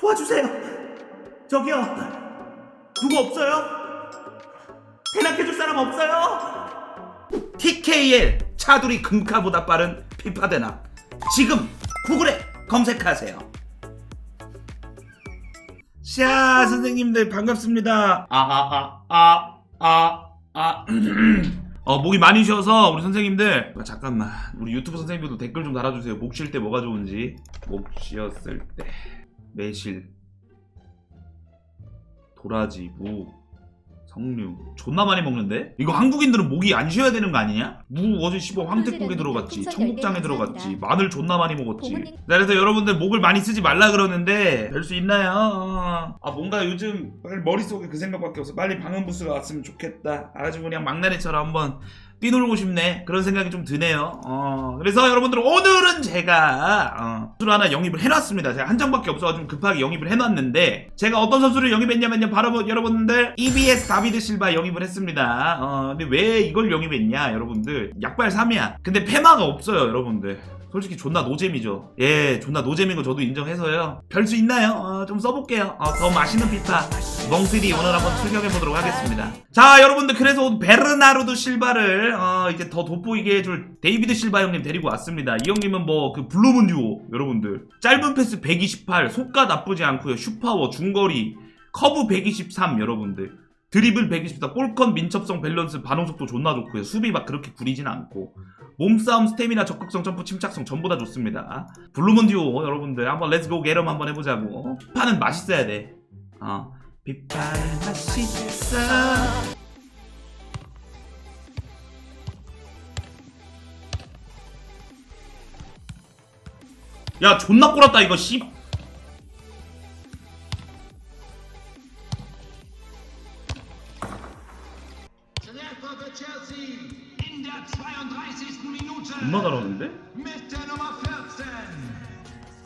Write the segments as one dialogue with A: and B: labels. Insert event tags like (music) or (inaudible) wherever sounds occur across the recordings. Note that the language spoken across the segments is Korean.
A: 도와주세요. 저기요. 누구 없어요? 대낮해줄 사람 없어요? TKL 차두리 금카보다 빠른 피파 대낮. 지금 구글에 검색하세요. 샤 선생님들 반갑습니다. 아아 아 아 아. (clears throat) 어 목이 많이 쉬어서 우리 선생님들 아, 잠깐만 우리 유튜브 선생님들도 댓글 좀 달아주세요. 목 쉴 때 뭐가 좋은지. 목 쉬었을 때 매실 도라지 무 석류 존나 많이 먹는데? 이거 한국인들은 목이 안 쉬어야 되는 거 아니냐? 무 어제 씹어 황태국에 들어갔지 청국장에 들어갔지 마늘 존나 많이 먹었지 네, 그래서 여러분들 목을 많이 쓰지 말라 그러는데 될 수 있나요? 어. 아 뭔가 요즘 머릿속에 그 생각밖에 없어 빨리 방음부스가 왔으면 좋겠다 아주 그냥 막나래처럼 한번 뛰놀고 싶네. 그런 생각이 좀 드네요. 어, 그래서 여러분들 오늘은 제가 어, 선수를 하나 영입을 해놨습니다. 제가 한 장밖에 없어가지고 급하게 영입을 해놨는데 제가 어떤 선수를 영입했냐면요. 바로 뭐 여러분들 EBS 다비드 실바 영입을 했습니다. 어, 근데 왜 이걸 영입했냐 여러분들. 약발 3이야. 근데 페마가 없어요 여러분들 솔직히 존나 노잼이죠. 예, 존나 노잼인 거 저도 인정해서요. 별수 있나요? 어, 좀 써볼게요. 어, 더 맛있는 피파 멍쓰리 오늘 한번 출격해보도록 하겠습니다. 자, 여러분들 그래서 베르나르도 실바를 어, 이제 더 돋보이게 해줄 데이비드 실바 형님 데리고 왔습니다. 이 형님은 뭐 그 블루문 듀오 여러분들 짧은 패스 128, 속가 나쁘지 않고요. 슈파워, 중거리, 커브 123 여러분들. 드리블 124, 골컨 민첩성 밸런스 반응 속도 존나 좋고요. 수비 막 그렇게 구리진 않고 몸싸움, 스태미나, 적극성, 점프, 침착성 전부 다 좋습니다. 블루문 듀오 여러분들 한번 렛츠고 게럼 한번 해보자고. 피파는 맛있어야 돼. 어. 피파는 맛있어. 야 존나 꼬랐다 이거 씨.
B: Treffer für Chelsea in der 32. Minute
A: 존나 잘하는데?
B: mit der Nummer 14.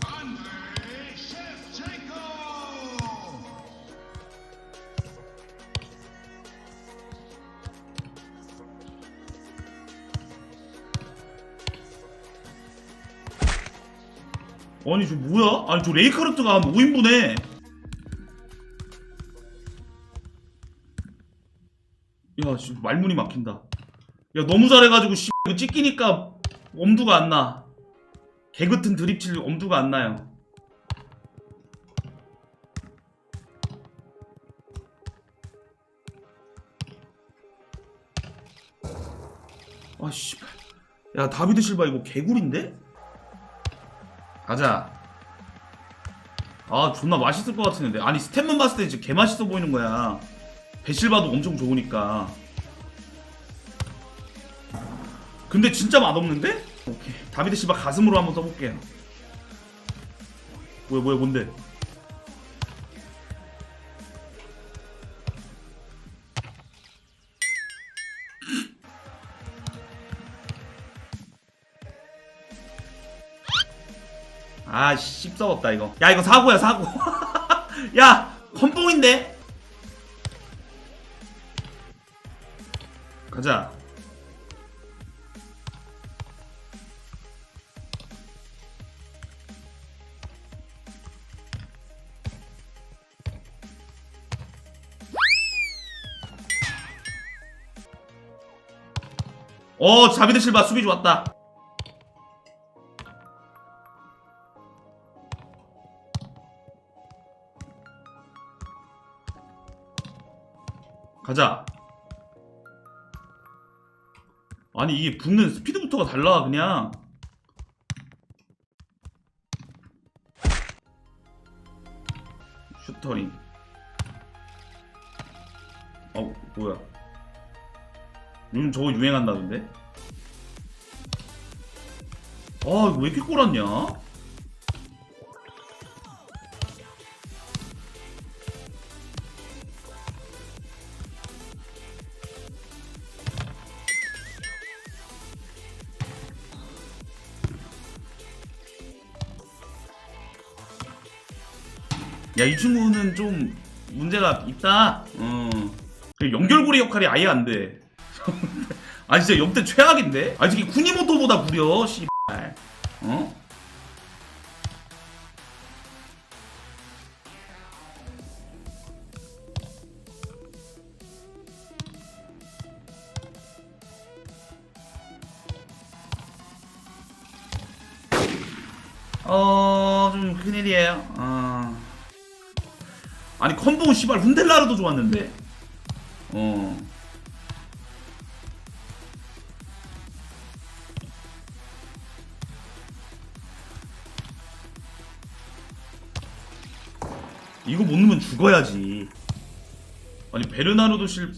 B: Andrei Shevchenko.
A: 아니 저 뭐야? 아니 저 레이카르트가 한 5인분에 야 씨, 말문이 막힌다 야 너무 잘해가지고 씨 이거 찢기니까 엄두가 안 나 개같은 드립칠 엄두가 안 나요 아 씨발 야 다비드 실바 이거 개구리인데? 가자. 아 존나 맛있을 것 같은데 아니 스텝만 봤을 때 진짜 개 맛있어 보이는 거야. 배실바도 엄청 좋으니까. 근데 진짜 맛없는데? 오케이 다비드 실바 가슴으로 한번 써볼게요. 뭐야 뭐야 뭔데? 아, 씹썩었다, 이거. 야, 이거 사고야, 사고. (laughs) 야, 컴뽕인데? 가자. 어, 자비드 실바 수비 좋았다. 가자. 아니 이게 붙는 스피드부터가 달라 그냥. 슈터링. 어 뭐야? 요즘 저거 유행한다던데? 아 이거 왜 이렇게 꼬랐냐? 야, 이 친구는 좀 문제가 있다. 어. 그 연결고리 역할이 아예 안 돼. (laughs) 아 진짜 역대 최악인데? 아 저기 쿠니모토보다 구려 씨발 어? 어, 좀 큰일이에요. 어. 아니, 컨봉 씨발, 훈델라르도 좋았는데. 어. 이거 못 넣으면 죽어야지. 아니, 베르나르도 실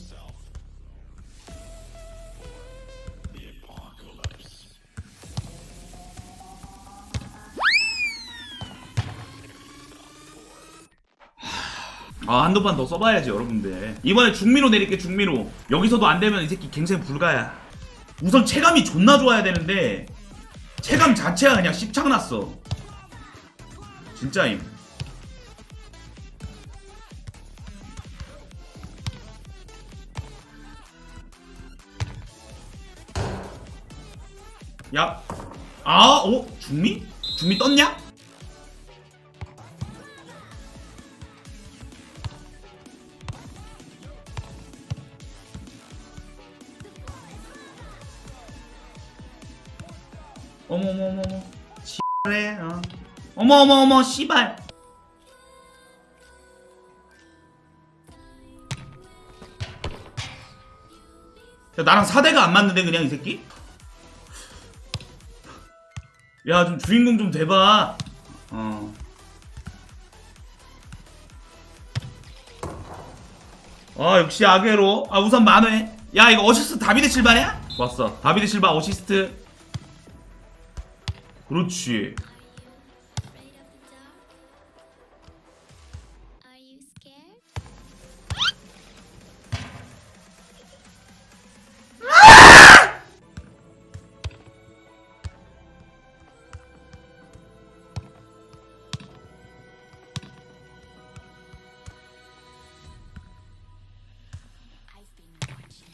A: 아 한두 판 더 써봐야지 여러분들. 이번에 중미로 내릴게 중미로. 여기서도 안 되면 이 새끼 갱생 불가야. 우선 체감이 존나 좋아야 되는데 체감 자체가 그냥 씹창 났어. 진짜임 야, 아, 어? 중미? 중미 떴냐? 어머머머머 씨발해 어. 어머어머어머 씨발 야 나랑 사대가 안 맞는데 그냥 이 새끼? 야 좀 주인공 좀 돼봐. 어. 아 역시 아게로. 아 우선 만회. 야 이거 어시스트 다비드 실바냐? 왔어. 다비드 실바 어시스트. 그렇지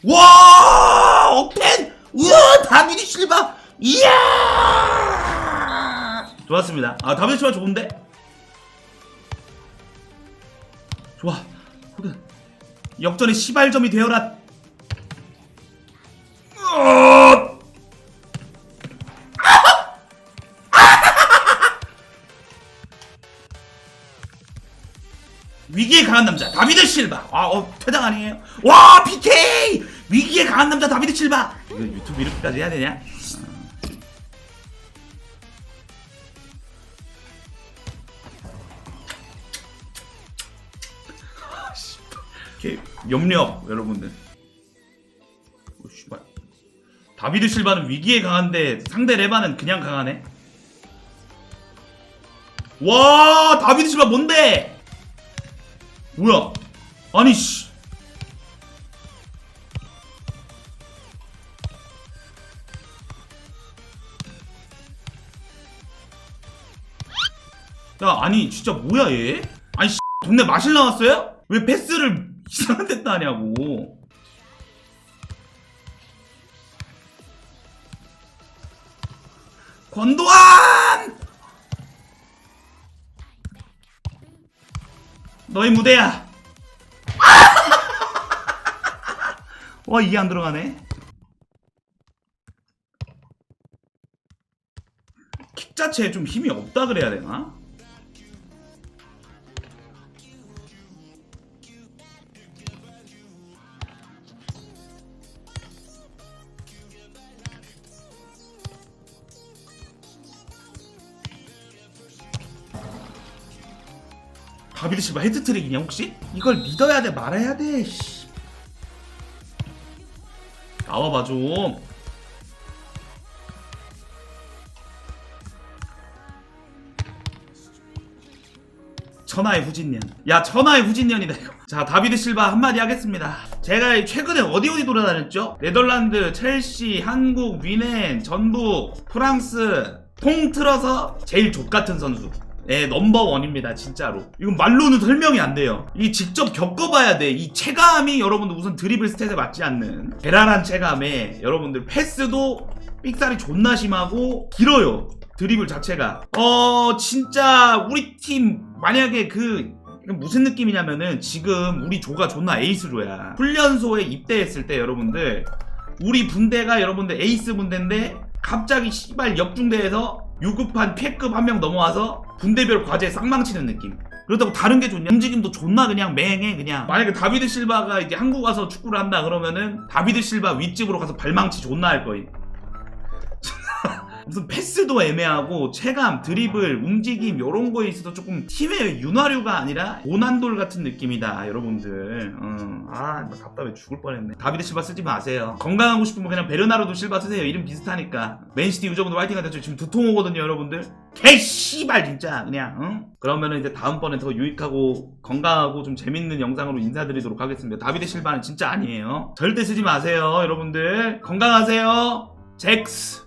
A: 와 억텐 우와 다비드 실바! 이야! 좋았습니다. 아 다비드 실바 좋은데? 좋아. 호든 역전의 시발점이 되어라! 위기에 강한 남자 다비드 실바. 아 어, 퇴장 아니에요? 와 PK 위기에 강한 남자 다비드 실바 이거 유튜브 이렇게까지 해야 되냐. 이렇게 염려 여러분들 오 씨발 다비드 실바는 위기에 강한데 상대 레바는 그냥 강하네 와 다비드 실바 뭔데 뭐야? 아니 씨. 아니 진짜 뭐야 얘? 아니 씨, 동네 마실 나왔어요? 왜 패스를 이상한 데다 하냐고. 권도한! 너의 무대야. (laughs) 와 이게 안 들어가네. 킥 자체에 좀 힘이 없다 그래야 되나? 다비드 실바 헤드트릭이냐 혹시? 이걸 믿어야 돼 말아야 돼 씨. 나와봐 좀 천하의 후진년 야 천하의 후진년이다 이거 자 다비드 실바 한마디 하겠습니다 제가 최근에 어디 어디 돌아다녔죠? 네덜란드, 첼시, 한국, 위넨, 전북, 프랑스 통틀어서 제일 족같은 선수 네, 넘버원입니다, 진짜로. 이건 말로는 설명이 안 돼요. 이 직접 겪어봐야 돼. 이 체감이 여러분들 우선 드리블 스탯에 맞지 않는 대란한 체감에 여러분들 패스도 삑살이 존나 심하고 길어요. 드리블 자체가. 어, 진짜 우리 팀 만약에 그 무슨 느낌이냐면은 지금 우리 조가 존나 에이스 조야. 훈련소에 입대했을 때 여러분들 우리 분대가 여러분들 에이스 분대인데 갑자기 씨발 역중대에서 유급한 폐급 한 명 넘어와서 군대별 과제에 쌍망치는 느낌. 그렇다고 다른 게 좋냐? 움직임도 존나 그냥 맹해 그냥. 만약에 다비드 실바가 이제 한국 와서 축구를 한다 그러면은 다비드 실바 윗집으로 가서 발망치 존나 할 거임. (laughs) 무슨 패스도 애매하고 체감, 드리블, 움직임 요런 거에 있어서 조금 팀의 윤활유가 아니라 고난돌 같은 느낌이다 여러분들. 어. 아나 답답해 죽을 뻔했네. 다비드 실바 쓰지 마세요. 건강하고 싶으면 그냥 베르나르도 실바 쓰세요. 이름 비슷하니까. 맨시티 유저분들 화이팅 하자. 지금 두통 오거든요 여러분들. 개씨발 진짜 그냥 응? 그러면은 이제 다음번에 더 유익하고 건강하고 좀 재밌는 영상으로 인사드리도록 하겠습니다. 다비드 실바는 진짜 아니에요. 절대 쓰지 마세요 여러분들. 건강하세요. 잭스